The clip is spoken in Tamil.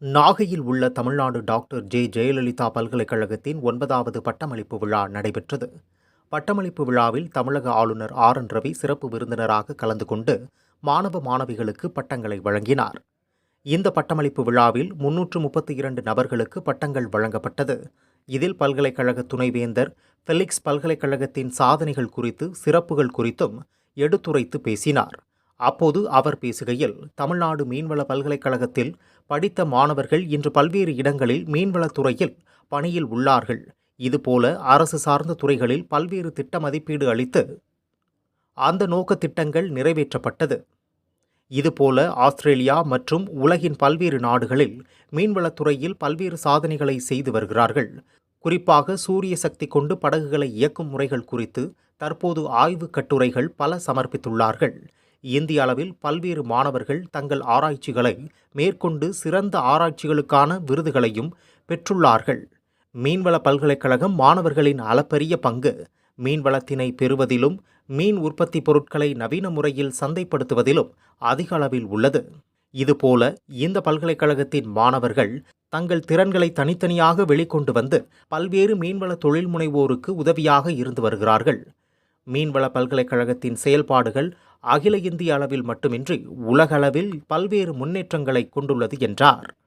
நாகையில் உள்ள தமிழ்நாடு டாக்டர் ஜே. ஜெயலலிதா பல்கலைக்கழகத்தின் ஒன்பதாவது பட்டமளிப்பு விழா நடைபெற்றது. பட்டமளிப்பு விழாவில் தமிழக ஆளுநர் ஆர். என். ரவி சிறப்பு விருந்தினராக கலந்து கொண்டு மாணவ மாணவிகளுக்கு பட்டங்களை வழங்கினார். இந்த பட்டமளிப்பு விழாவில் முன்னூற்று முப்பத்தி இரண்டு நபர்களுக்கு பட்டங்கள் வழங்கப்பட்டது. இதில் பல்கலைக்கழக துணைவேந்தர் ஃபெலிக்ஸ் பல்கலைக்கழகத்தின் சாதனைகள் குறித்து சிறப்புகள் குறித்தும் எடுத்துரைத்து பேசினார். அப்போது அவர் பேசுகையில் தமிழ்நாடு மீன்வள பல்கலைக்கழகத்தில் படித்த மாணவர்கள் இன்று பல்வேறு இடங்களில் மீன்வளத்துறையில் பணியில் உள்ளார்கள். இதுபோல அரசு சார்ந்த துறைகளில் பல்வேறு திட்ட மதிப்பீடு அளித்து அந்த நோக்க திட்டங்கள் நிறைவேற்றப்பட்டது. இதுபோல ஆஸ்திரேலியா மற்றும் உலகின் பல்வேறு நாடுகளில் மீன்வளத்துறையில் பல்வேறு சாதனைகளை செய்து வருகிறார்கள். குறிப்பாக சூரிய சக்தி கொண்டு படகுகளை இயக்கும் முறைகள் குறித்து தற்போது ஆய்வுக் கட்டுரைகள் பல சமர்ப்பித்துள்ளார்கள். இந்திய அளவில் பல்வேறு மாணவர்கள் தங்கள் ஆராய்ச்சிகளை மேற்கொண்டு சிறந்த ஆராய்ச்சிகளுக்கான விருதுகளையும் பெற்றுள்ளார்கள். மீன்வள பல்கலைக்கழகம் மாணவர்களின் அளப்பரிய பங்கு மீன்வளத்தினை பெறுவதிலும் மீன் உற்பத்தி பொருட்களை நவீன முறையில் சந்தைப்படுத்துவதிலும் அதிக அளவில் உள்ளது. இதுபோல இந்த பல்கலைக்கழகத்தின் மாணவர்கள் தங்கள் திறன்களை தனித்தனியாக வெளிக்கொண்டு வந்து பல்வேறு மீன்வள தொழில் முனைவோருக்கு உதவியாக இருந்து வருகிறார்கள். மீன்வள பல்கலைக்கழகத்தின் செயல்பாடுகள் அகில இந்திய அளவில் மட்டுமின்றி உலகளவில் பல்வேறு முன்னேற்றங்களை கொண்டுள்ளது என்றார்.